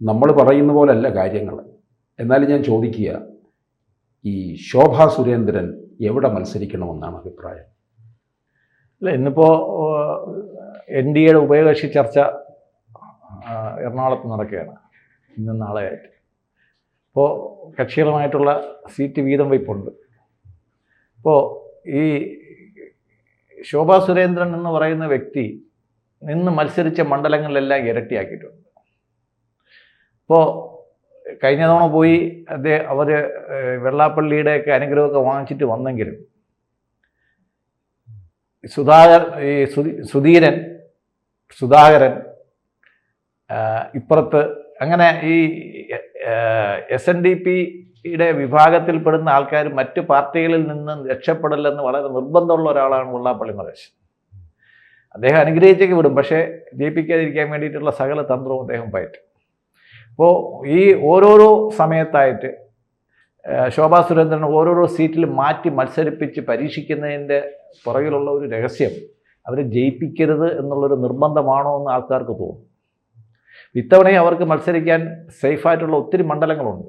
നമ്മൾ പറയുന്ന പോലല്ല കാര്യങ്ങൾ. എന്നാലും ഞാൻ ചോദിക്കുക ഈ ശോഭാ സുരേന്ദ്രൻ എവിടെ മത്സരിക്കണമെന്നാണ് അഭിപ്രായം? അല്ല ഇന്നിപ്പോൾ എൻ ഡി എയുടെ ഉഭയകക്ഷി ചർച്ച എറണാകുളത്ത് നടക്കുകയാണ്. ഇന്നും നാളെയായിട്ട്. ഇപ്പോൾ കക്ഷികളുമായിട്ടുള്ള സീറ്റ് വീതം വയ്പുണ്ട് ഇപ്പോൾ ഈ ശോഭാ സുരേന്ദ്രൻ എന്ന് പറയുന്ന വ്യക്തി നിന്ന് മത്സരിച്ച മണ്ഡലങ്ങളിലെല്ലാം ഇരട്ടിയാക്കിയിട്ടുണ്ട്. അപ്പോൾ കഴിഞ്ഞ തവണ പോയി അദ്ദേഹം അവർ വെള്ളാപ്പള്ളിയുടെയൊക്കെ അനുഗ്രഹമൊക്കെ വാങ്ങിച്ചിട്ട് വന്നെങ്കിലും സുധാകർ ഈ സുധി- സുധീരൻ സുധാകരൻ ഇപ്പുറത്ത് അങ്ങനെ ഈ എസ് എൻ ഡി പിയുടെ വിഭാഗത്തിൽപ്പെടുന്ന ആൾക്കാർ മറ്റ് പാർട്ടികളിൽ നിന്ന് രക്ഷപ്പെടില്ലെന്ന് വളരെ നിർബന്ധമുള്ള ഒരാളാണ് വെള്ളാപ്പള്ളി മഹേഷ്. അദ്ദേഹം അനുഗ്രഹിച്ചേക്ക് വിടും. പക്ഷേ ജയിപ്പിക്കാതിരിക്കാൻ വേണ്ടിയിട്ടുള്ള സകല തന്ത്രവും അദ്ദേഹം പയറ്റും. അപ്പോൾ ഈ ഓരോരോ സമയത്തായിട്ട് ശോഭാ സുരേന്ദ്രൻ ഓരോരോ സീറ്റിൽ മാറ്റി മത്സരിപ്പിച്ച് പരീക്ഷിക്കുന്നതിന്റെ പുറകിലുള്ള ഒരു രഹസ്യം അവരെ ജയിപ്പിക്കരുത് എന്നുള്ളൊരു നിർബന്ധമാണോ എന്ന് ആൾക്കാർക്ക് തോന്നും. ഇത്തവണയും അവർക്ക് മത്സരിക്കാൻ സേഫായിട്ടുള്ള ഒത്തിരി മണ്ഡലങ്ങളുണ്ട്.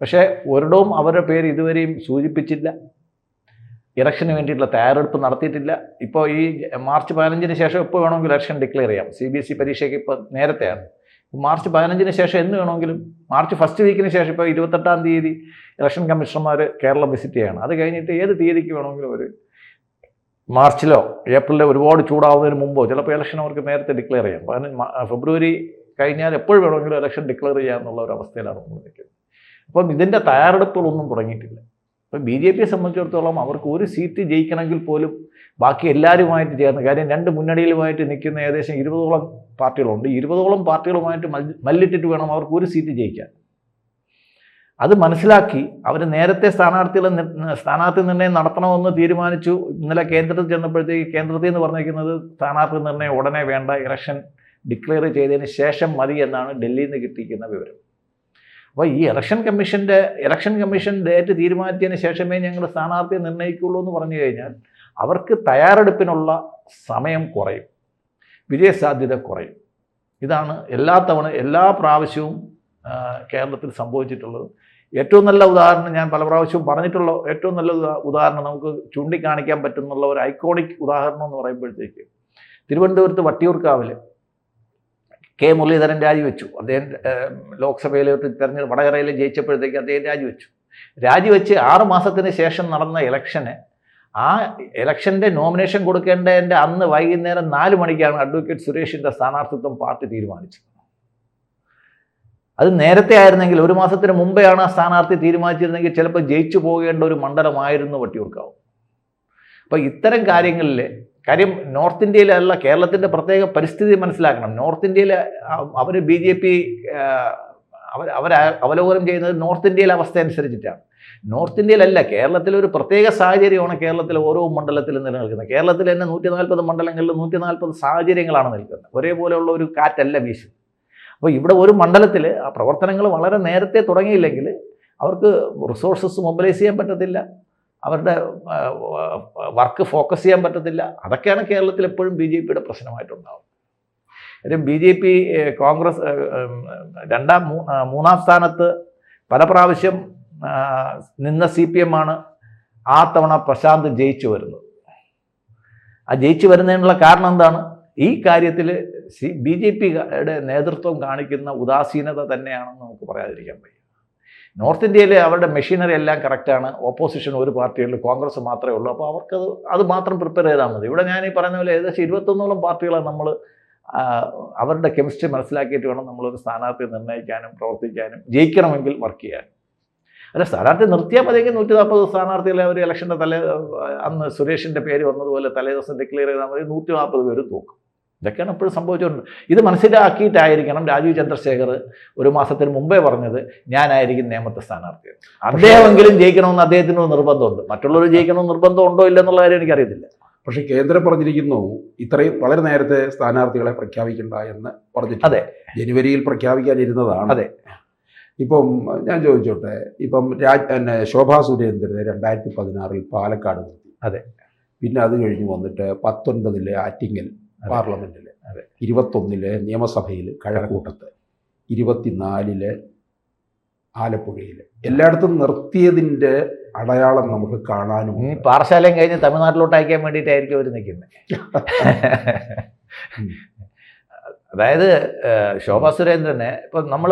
പക്ഷേ ഒരിടവും അവരുടെ പേര് ഇതുവരെയും സൂചിപ്പിച്ചില്ല. ഇലക്ഷന് വേണ്ടിയിട്ടുള്ള തയ്യാറെടുപ്പ് നടത്തിയിട്ടില്ല. ഇപ്പോൾ ഈ മാർച്ച് പതിനഞ്ചിന് ശേഷം എപ്പോൾ വേണമെങ്കിൽ ഇലക്ഷൻ ഡിക്ലെയർ ചെയ്യാം. സി ബി എസ് ഇ പരീക്ഷയ്ക്ക് ഇപ്പോൾ നേരത്തെയാണ്. മാർച്ച് പതിനഞ്ചിന് ശേഷം എന്ന് വേണമെങ്കിലും മാർച്ച് ഫസ്റ്റ് വീക്കിന് ശേഷം ഇപ്പോൾ ഇരുപത്തെട്ടാം തീയതി ഇലക്ഷൻ കമ്മീഷണർമാർ കേരളം വിസിറ്റ് ചെയ്യണം. അത് കഴിഞ്ഞിട്ട് ഏത് തീയതിക്ക് വേണമെങ്കിലും അവർ മാർച്ചിലോ ഏപ്രിലോ ഒരുപാട് ചൂടാവുന്നതിന് മുമ്പോ ചിലപ്പോൾ ഇലക്ഷൻ അവർക്ക് നേരത്തെ ഡിക്ലെയർ ചെയ്യാം. പതിനഞ്ച് ഫെബ്രുവരി കഴിഞ്ഞാൽ എപ്പോൾ വേണമെങ്കിലും ഇലക്ഷൻ ഡിക്ലെയർ ചെയ്യാമെന്നുള്ള ഒരു അവസ്ഥയിലാണ് നമ്മൾ നിൽക്കുന്നത്. അപ്പം ഇതിന്റെ തയ്യാറെടുപ്പുകളൊന്നും തുടങ്ങിയിട്ടില്ല. അപ്പം ബി ജെ പിയെ സംബന്ധിച്ചിടത്തോളം അവർക്ക് ഒരു സീറ്റ് ജയിക്കണമെങ്കിൽ പോലും ബാക്കി എല്ലാവരുമായിട്ട് ചേർന്ന് കാര്യം രണ്ട് മുന്നണിയിലുമായിട്ട് നിൽക്കുന്ന ഏകദേശം ഇരുപതോളം പാർട്ടികളുണ്ട്. ഇരുപതോളം പാർട്ടികളുമായിട്ട് മല്ലിട്ടിട്ട് വേണം അവർക്ക് ഒരു സീറ്റ് ജയിക്കാൻ. അത് മനസ്സിലാക്കി അവർ നേരത്തെ സ്ഥാനാർത്ഥികളെ സ്ഥാനാർത്ഥി നിർണയം നടത്തണമെന്ന് തീരുമാനിച്ചു. ഇന്നലെ കേന്ദ്രത്തിൽ ചെന്നപ്പോഴത്തേക്ക് കേന്ദ്രത്തിൽ നിന്ന് പറഞ്ഞിരിക്കുന്നത് സ്ഥാനാർത്ഥി നിർണയം ഉടനെ വേണ്ട ഇലക്ഷൻ ഡിക്ലെയർ ചെയ്തതിന് ശേഷം മതി എന്നാണ് ഡൽഹിയിൽ നിന്ന് കിട്ടിയിരിക്കുന്ന വിവരം. അപ്പോൾ ഈ ഇലക്ഷൻ കമ്മീഷന്റെ ഇലക്ഷൻ കമ്മീഷൻ ഡേറ്റ് തീരുമാനിച്ചതിന് ശേഷമേ ഞങ്ങൾ സ്ഥാനാർത്ഥിയെ നിർണയിക്കുള്ളൂ എന്ന് പറഞ്ഞു കഴിഞ്ഞാൽ അവർക്ക് തയ്യാറെടുപ്പിനുള്ള സമയം കുറയും. വിജയസാധ്യത കുറയും. ഇതാണ് എല്ലാ തവണ എല്ലാ പ്രാവശ്യവും കേരളത്തിൽ സംഭവിച്ചിട്ടുള്ളത്. ഏറ്റവും നല്ല ഉദാഹരണം ഞാൻ പല പ്രാവശ്യവും പറഞ്ഞിട്ടുള്ള ഏറ്റവും നല്ല ഉദാഹരണം നമുക്ക് ചൂണ്ടിക്കാണിക്കാൻ പറ്റുന്നുള്ള ഒരു ഐക്കോണിക് ഉദാഹരണം എന്ന് പറയുമ്പോഴത്തേക്ക് തിരുവനന്തപുരത്ത് വട്ടിയൂർക്കാവിൽ കെ മുരളീധരൻ രാജിവെച്ചു. അദ്ദേഹം ലോക്സഭയിലെ ലോക്സഭയിലോട്ട് തെരഞ്ഞെടുപ്പ് വടകരയിൽ ജയിച്ചപ്പോഴത്തേക്ക് അദ്ദേഹം രാജിവെച്ചു. രാജിവെച്ച് ആറ് മാസത്തിന് ശേഷം നടന്ന ഇലക്ഷന് ആ ഇലക്ഷന്റെ നോമിനേഷൻ കൊടുക്കേണ്ടതിന്റെ അന്ന് വൈകുന്നേരം നാല് മണിക്കാണ് അഡ്വക്കേറ്റ് സുരേഷിന്റെ സ്ഥാനാർത്ഥിത്വം പാർട്ടി തീരുമാനിച്ചത്. അത് നേരത്തെ ആയിരുന്നെങ്കിൽ ഒരു മാസത്തിന് മുമ്പെയാണ് ആ സ്ഥാനാർത്ഥി തീരുമാനിച്ചിരുന്നെങ്കിൽ ചിലപ്പോൾ ജയിച്ചു പോകേണ്ട ഒരു മണ്ഡലമായിരുന്നു വട്ടിയൂർക്കാവ്. അപ്പോൾ ഇത്തരം കാര്യങ്ങളിൽ കാര്യം നോർത്ത് ഇന്ത്യയിലല്ല കേരളത്തിന്റെ പ്രത്യേക പരിസ്ഥിതി മനസ്സിലാക്കണം. നോർത്ത് ഇന്ത്യയിൽ അവർ ബി ജെ പി അവർ അവർ അവലോകനം ചെയ്യുന്നത് നോർത്ത് ഇന്ത്യയിലെ അവസ്ഥ അനുസരിച്ചിട്ടാണ്. നോർത്ത് ഇന്ത്യയിലല്ല കേരളത്തിലെ ഒരു പ്രത്യേക സാഹചര്യമാണ് കേരളത്തിലെ ഓരോ മണ്ഡലത്തിലും നിലനിൽക്കുന്നത്. കേരളത്തിൽ തന്നെ നൂറ്റി നാൽപ്പത് മണ്ഡലങ്ങളിൽ നൂറ്റി നാൽപ്പത് സാഹചര്യങ്ങളാണ് നിൽക്കുന്നത്. ഒരേപോലെയുള്ള ഒരു കാറ്റല്ല വീശു അപ്പോൾ ഇവിടെ ഒരു മണ്ഡലത്തിൽ ആ പ്രവർത്തനങ്ങൾ വളരെ നേരത്തെ തുടങ്ങിയില്ലെങ്കിൽ അവർക്ക് റിസോഴ്സസ് മൊബിലൈസ് ചെയ്യാൻ പറ്റത്തില്ല. അവരുടെ വർക്ക് ഫോക്കസ് ചെയ്യാൻ പറ്റത്തില്ല. അതൊക്കെയാണ് കേരളത്തിൽ എപ്പോഴും ബി ജെ പിയുടെ പ്രശ്നമായിട്ടുണ്ടാവുന്നത്. കാര്യം ബി ജെ പി കോൺഗ്രസ് രണ്ടാം മൂന്നാം സ്ഥാനത്ത് പല പ്രാവശ്യം നിന്ന സി പി എം ആണ് ആ തവണ പ്രശാന്ത് ജയിച്ചു വരുന്നത്. ആ ജയിച്ചു വരുന്നതിനുള്ള കാരണം എന്താണ്? ഈ കാര്യത്തിൽ സി ബി ജെ പിയുടെ നേതൃത്വം കാണിക്കുന്ന ഉദാസീനത തന്നെയാണെന്ന് നമുക്ക് പറയാതിരിക്കാൻ വയ്യ. നോർത്ത് ഇന്ത്യയിലെ അവരുടെ മെഷീനറി എല്ലാം കറക്റ്റാണ്. ഓപ്പോസിഷൻ ഒരു പാർട്ടിയുള്ളൂ കോൺഗ്രസ് മാത്രമേ ഉള്ളൂ. അപ്പോൾ അവർക്ക് അത് മാത്രം പ്രിപ്പയർ ചെയ്താൽ മതി. ഇവിടെ ഞാൻ ഈ പറയുന്ന പോലെ ഏകദേശം ഇരുപത്തൊന്നോളം പാർട്ടികളെ നമ്മൾ അവരുടെ കെമിസ്ട്രി മനസ്സിലാക്കിയിട്ട് വേണം നമ്മളൊരു സ്ഥാനാർത്ഥി നിർണയിക്കാനും പ്രവർത്തിക്കാനും ജയിക്കണമെങ്കിൽ വർക്ക് ചെയ്യാനും അല്ല സ്ഥാനാർത്ഥി നിർത്തിയാൽ മതിയെങ്കിൽ നൂറ്റി നാൽപ്പത് സ്ഥാനാർത്ഥികളെ അവർ ഇലക്ഷന്റെ തലേ അന്ന് സുരേഷിന്റെ പേര് വന്നതുപോലെ തലേ ദിവസം ഡിക്ലെയർ ചെയ്താൽ മതി നൂറ്റി നാൽപ്പത് പേര് തൂക്കും. ഇതൊക്കെയാണ് എപ്പോഴും സംഭവിച്ചുകൊണ്ട് ഇത് മനസ്സിലാക്കിയിട്ടായിരിക്കണം രാജീവ് ചന്ദ്രശേഖർ ഒരു മാസത്തിന് മുമ്പേ പറഞ്ഞത് ഞാനായിരിക്കും നിയമത്തെ സ്ഥാനാർത്ഥി അദ്ദേഹമെങ്കിലും ജയിക്കണമെന്ന് അദ്ദേഹത്തിന് നിർബന്ധമുണ്ട്. മറ്റുള്ളവർ ജയിക്കണമെന്ന് നിർബന്ധം ഉണ്ടോ ഇല്ലെന്നുള്ള കാര്യം എനിക്കറിയത്തില്ല. പക്ഷേ കേന്ദ്രം പറഞ്ഞിരിക്കുന്നു ഇത്രയും വളരെ നേരത്തെ സ്ഥാനാർത്ഥികളെ പ്രഖ്യാപിക്കണ്ട എന്ന് പറഞ്ഞിട്ടുണ്ട്. അതെ. ജനുവരിയിൽ പ്രഖ്യാപിക്കാനിരുന്നതാണ്. അതെ. ഇപ്പം ഞാൻ ചോദിച്ചോട്ടെ ഇപ്പം രാജ് പിന്നെ ശോഭാ സുരേന്ദ്രൻ രണ്ടായിരത്തി പതിനാറിൽ പാലക്കാട് നിർത്തി അതെ. പിന്നെ അത് കഴിഞ്ഞ് വന്നിട്ട് പത്തൊൻപതിലെ ആറ്റിങ്ങൽ അതെ. ഇരുപത്തൊന്നിൽ നിയമസഭയിൽ കഴക്കൂട്ടത്ത് ഇരുപത്തിനാലിൽ ആലപ്പുഴയിൽ എല്ലായിടത്തും നിർത്തിയതിന്റെ അടയാളം നമുക്ക് കാണാനും ഈ പാറശാലയും കഴിഞ്ഞ് തമിഴ്നാട്ടിലോട്ട് അയക്കാൻ വേണ്ടിയിട്ടായിരിക്കും അവർ നിൽക്കുന്നത്. അതായത് ശോഭാ സുരേന്ദ്രനെ ഇപ്പം നമ്മൾ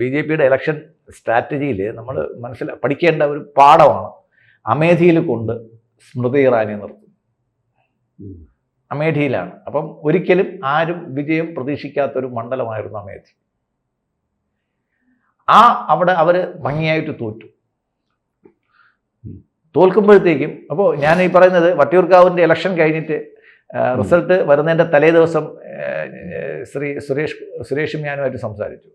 ബി ജെ പിയുടെ ഇലക്ഷൻ സ്ട്രാറ്റജിയിൽ നമ്മൾ മനസ്സിൽ പഠിക്കേണ്ട ഒരു പാഠമാണ് അമേധിയിൽ കൊണ്ട് സ്മൃതി ഇറാനി നിർത്തും. അമേഠിയിലാണ് അപ്പം ഒരിക്കലും ആരും വിജയം പ്രതീക്ഷിക്കാത്തൊരു മണ്ഡലമായിരുന്നു അമേധി. ആ അവിടെ അവർ ഭംഗിയായിട്ട് തോറ്റു. തോൽക്കുമ്പോഴത്തേക്കും അപ്പോൾ ഞാൻ ഈ പറയുന്നത് വട്ടിയൂർക്കാവിന്റെ ഇലക്ഷൻ കഴിഞ്ഞിട്ട് റിസൾട്ട് വരുന്നതിന്റെ തലേ ദിവസം ശ്രീ സുരേഷ് സുരേഷും ഞാനുമായിട്ട് സംസാരിച്ചു.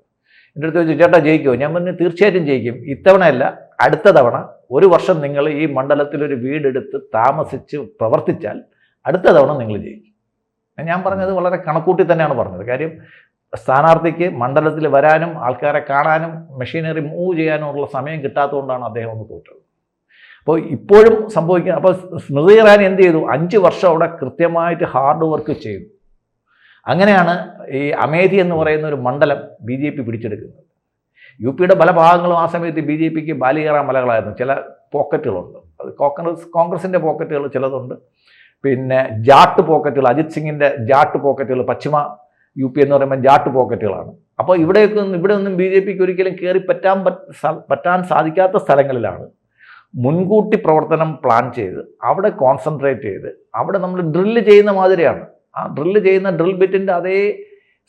എന്റെ അടുത്ത് ചോദിച്ചു ചേട്ടാ ജയിക്കുമോ ഞാൻ പറഞ്ഞു തീർച്ചയായിട്ടും ജയിക്കും. ഇത്തവണയല്ല അടുത്ത തവണ ഒരു വർഷം നിങ്ങൾ ഈ മണ്ഡലത്തിലൊരു വീടെടുത്ത് താമസിച്ച് പ്രവർത്തിച്ചാൽ അടുത്ത തവണ നിങ്ങൾ ജയിക്കും. ഞാൻ പറഞ്ഞത് വളരെ കണക്കൂട്ടി തന്നെയാണ് പറഞ്ഞത്. കാര്യം സ്ഥാനാർത്ഥിക്ക് മണ്ഡലത്തിൽ വരാനും ആൾക്കാരെ കാണാനും മെഷീനറി മൂവ് ചെയ്യാനുമുള്ള സമയം കിട്ടാത്തതുകൊണ്ടാണ് അദ്ദേഹം ഒന്ന് തോറ്റത്. അപ്പോൾ ഇപ്പോഴും സംഭവിക്കുക അപ്പോൾ സ്മൃതി ഇറാനി എന്ത് ചെയ്തു? അഞ്ച് വർഷം അവിടെ കൃത്യമായിട്ട് ഹാർഡ് വർക്ക് ചെയ്തു. അങ്ങനെയാണ് ഈ അമേധി എന്ന് പറയുന്ന ഒരു മണ്ഡലം ബി ജെ പി പിടിച്ചെടുക്കുന്നത്. യു പിയുടെ പല ഭാഗങ്ങളും ആ സമയത്ത് ബി ജെ പിക്ക് ബാലികേറ മലകളായിരുന്നു. ചില പോക്കറ്റുകളുണ്ട്. അത് കോൺഗ്രസ് കോൺഗ്രസിന്റെ പോക്കറ്റുകൾ ചിലതുണ്ട്. പിന്നെ ജാട്ട് പോക്കറ്റുകൾ അജിത് സിംഗിന്റെ ജാട്ട് പോക്കറ്റുകൾ പശ്ചിമ യു പി എന്ന് പറയുമ്പോൾ ജാട്ട് പോക്കറ്റുകളാണ്. അപ്പോൾ ഇവിടെയൊക്കെ ഇവിടെ ഒന്നും ബി ജെ പിക്ക് ഒരിക്കലും കയറി പറ്റാൻ പറ്റാൻ സാധിക്കാത്ത സ്ഥലങ്ങളിലാണ് മുൻകൂട്ടി പ്രവർത്തനം പ്ലാൻ ചെയ്ത് അവിടെ കോൺസെൻട്രേറ്റ് ചെയ്ത് അവിടെ നമ്മൾ ഡ്രില്ല് ചെയ്യുന്ന മാതിരിയാണ്. ആ ഡ്രില്ല് ചെയ്യുന്ന ഡ്രിൽ ബിറ്റിന്റെ അതേ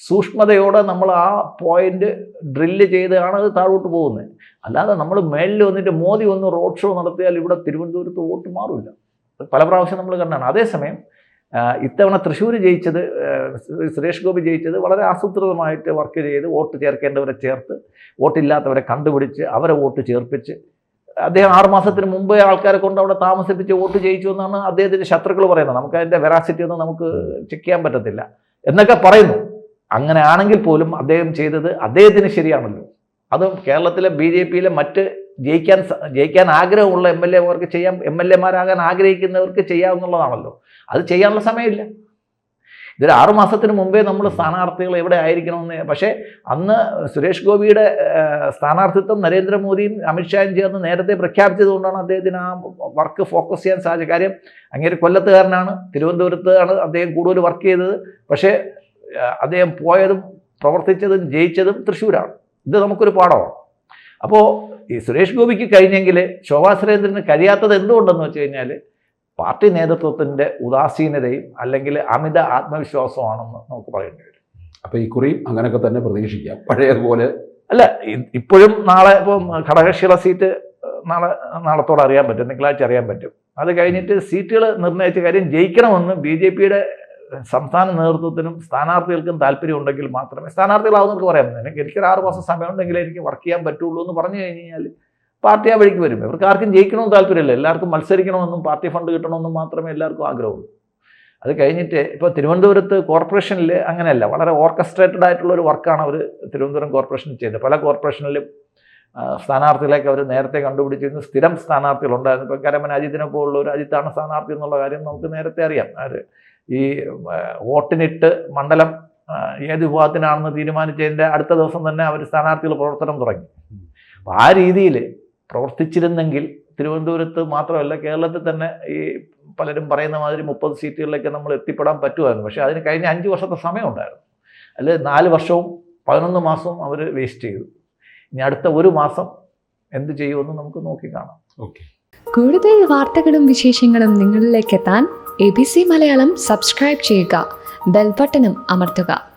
സൂക്ഷ്മതയോടെ നമ്മൾ ആ പോയിന്റ് ഡ്രില്ല് ചെയ്താണ് അത് താഴോട്ട് പോകുന്നത്. അല്ലാതെ നമ്മൾ മേളിൽ വന്നിട്ട് മോദി ഒന്ന് റോഡ് ഷോ നടത്തിയാൽ ഇവിടെ തിരുവനന്തപുരത്ത് വോട്ട് മാറില്ല പല പ്രാവശ്യം നമ്മൾ കണ്ടാണ്. അതേസമയം ഇത്തവണ തൃശ്ശൂർ ജയിച്ചത് സുരേഷ് ഗോപി ജയിച്ചത് വളരെ ആസൂത്രിതമായിട്ട് വർക്ക് ചെയ്ത് വോട്ട് ചേർക്കേണ്ടവരെ ചേർത്ത് വോട്ടില്ലാത്തവരെ കണ്ടുപിടിച്ച് അവരെ വോട്ട് ചേർപ്പിച്ച് അദ്ദേഹം ആറ് മാസത്തിന് മുമ്പേ ആൾക്കാരെ കൊണ്ട് അവിടെ താമസിപ്പിച്ച് വോട്ട് ചെയ്യിച്ചു എന്നാണ് അദ്ദേഹത്തിന്റെ ശത്രുക്കൾ പറയുന്നത്. നമുക്ക് അതിന്റെ വെറാസിറ്റി ഒന്നും നമുക്ക് ചെക്ക് ചെയ്യാൻ പറ്റത്തില്ല. എന്നൊക്കെ പറയുന്നു. അങ്ങനെ ആണെങ്കിൽ പോലും അദ്ദേഹം ചെയ്തത് അദ്ദേഹത്തിന് ശരിയാണല്ലോ. അത് കേരളത്തിലെ ബി ജെ പിയിലെ മറ്റ് ജയിക്കാൻ ജയിക്കാൻ ആഗ്രഹമുള്ള എം എൽ എമാർക്ക് ചെയ്യാം എം എൽ എമാരാകാൻ ആഗ്രഹിക്കുന്നവർക്ക് ചെയ്യാവുന്നതാണല്ലോ അത് ചെയ്യാനുള്ള സമയമില്ല. ഇതൊരു ആറു മാസത്തിന് മുമ്പേ നമ്മൾ സ്ഥാനാർത്ഥികൾ എവിടെ ആയിരിക്കണമെന്ന്. പക്ഷേ അന്ന് സുരേഷ് ഗോപിയുടെ സ്ഥാനാർത്ഥിത്വം നരേന്ദ്രമോദിയും അമിത്ഷായും ചേർന്ന് നേരത്തെ പ്രഖ്യാപിച്ചതുകൊണ്ടാണ് അദ്ദേഹത്തിന് ആ വർക്ക് ഫോക്കസ് ചെയ്യാൻ സാധിച്ചത്. കാര്യം അങ്ങേര് കൊല്ലത്തുകാരനാണ്. തിരുവനന്തപുരത്താണ് അദ്ദേഹം കൂടുതൽ വർക്ക് ചെയ്തത്. പക്ഷേ അദ്ദേഹം പോയതും പ്രവർത്തിച്ചതും ജയിച്ചതും തൃശ്ശൂരാണ്. ഇത് നമുക്കൊരു പാഠമാണ്. അപ്പോൾ ഈ സുരേഷ് ഗോപിക്ക് കഴിഞ്ഞെങ്കിൽ ശോഭാ സുരേന്ദ്രന് കഴിയാത്തത് എന്തുകൊണ്ടെന്ന് വെച്ച് കഴിഞ്ഞാൽ പാർട്ടി നേതൃത്വത്തിന്റെ ഉദാസീനതയും അല്ലെങ്കിൽ അമിത ആത്മവിശ്വാസമാണെന്ന് നമുക്ക് പറയേണ്ടി വരും. അപ്പോൾ ഈ കുറിയും അങ്ങനെയൊക്കെ തന്നെ പ്രതീക്ഷിക്കാം. പഴയതുപോലെ അല്ല ഇപ്പോഴും നാളെ ഇപ്പം ഘടകക്ഷിയുടെ സീറ്റ് നാളെ നാളത്തോടെ അറിയാൻ പറ്റും. തിങ്കളാഴ്ച അറിയാൻ പറ്റും. അത് കഴിഞ്ഞിട്ട് സീറ്റുകൾ നിർണയിച്ച കാര്യം ജയിക്കണമെന്ന് ബി ജെ പിയുടെ സംസ്ഥാന നേതൃത്വത്തിനും സ്ഥാനാർത്ഥികൾക്കും താല്പര്യം ഉണ്ടെങ്കിൽ മാത്രമേ സ്ഥാനാർത്ഥികളാവുന്നവർക്ക് പറയാം എനിക്ക് എനിക്കൊരു ആറ് മാസം സമയം ഉണ്ടെങ്കിൽ എനിക്ക് വർക്ക് ചെയ്യാൻ പറ്റുള്ളൂ എന്ന് പറഞ്ഞു കഴിഞ്ഞ് കഴിഞ്ഞാൽ പാർട്ടി ആ വഴിക്ക് വരും ഇവർക്ക് ആർക്കും ജയിക്കണമെന്ന് താല്പര്യമില്ല. എല്ലാവർക്കും മത്സരിക്കണമെന്നും പാർട്ടി ഫണ്ട് കിട്ടണമെന്നും മാത്രമേ എല്ലാവർക്കും ആഗ്രഹമുള്ളൂ. അത് കഴിഞ്ഞിട്ട് ഇപ്പോൾ തിരുവനന്തപുരത്ത് കോർപ്പറേഷനിൽ അങ്ങനെയല്ല. വളരെ ഓർക്കസ്ട്രേറ്റഡ് ആയിട്ടുള്ള ഒരു വർക്കാണ് അവർ തിരുവനന്തപുരം കോർപ്പറേഷൻ ചെയ്തത് പല കോർപ്പറേഷനിലും സ്ഥാനാർത്ഥികളേക്ക് അവർ നേരത്തെ കണ്ടുപിടിച്ചിരുന്നു. സ്ഥിരം സ്ഥാനാർത്ഥികളുണ്ടായിരുന്നു. ഇപ്പോൾ കരമൻ അജിത്തിനെ പോലുള്ള ഒരു അജിത്താണ് സ്ഥാനാർത്ഥി എന്നുള്ള കാര്യം നമുക്ക് നേരത്തെ അറിയാം. അത് ഈ വോട്ടിനിട്ട് മണ്ഡലം ഏത് വിഭാഗത്തിനാണെന്ന് തീരുമാനിച്ചതിന്റെ അടുത്ത ദിവസം തന്നെ അവർ സ്ഥാനാർത്ഥികൾ പ്രവർത്തനം തുടങ്ങി. അപ്പോൾ ആ രീതിയിൽ പ്രവർത്തിച്ചിരുന്നെങ്കിൽ തിരുവനന്തപുരത്ത് മാത്രമല്ല കേരളത്തിൽ തന്നെ ഈ പലരും പറയുന്ന മാതിരി മുപ്പത് സീറ്റുകളിലേക്ക് നമ്മൾ എത്തിപ്പെടാൻ പറ്റുമായിരുന്നു. പക്ഷേ അതിന് കഴിഞ്ഞ അഞ്ച് വർഷത്തെ സമയമുണ്ടായിരുന്നു അല്ലെ? നാല് വർഷവും പതിനൊന്ന് മാസവും അവർ വേസ്റ്റ് ചെയ്തു. ഇനി അടുത്ത ഒരു മാസം എന്ത് ചെയ്യുമെന്ന് നമുക്ക് നോക്കി കാണാം. ഓക്കെ. കൂടുതൽ വാർത്തകളും വിശേഷങ്ങളും നിങ്ങളിലേക്ക് എത്താൻ A B C Malayalam subscribe ചെയ്യുക. ബെൽബട്ടനും അമർത്തുക.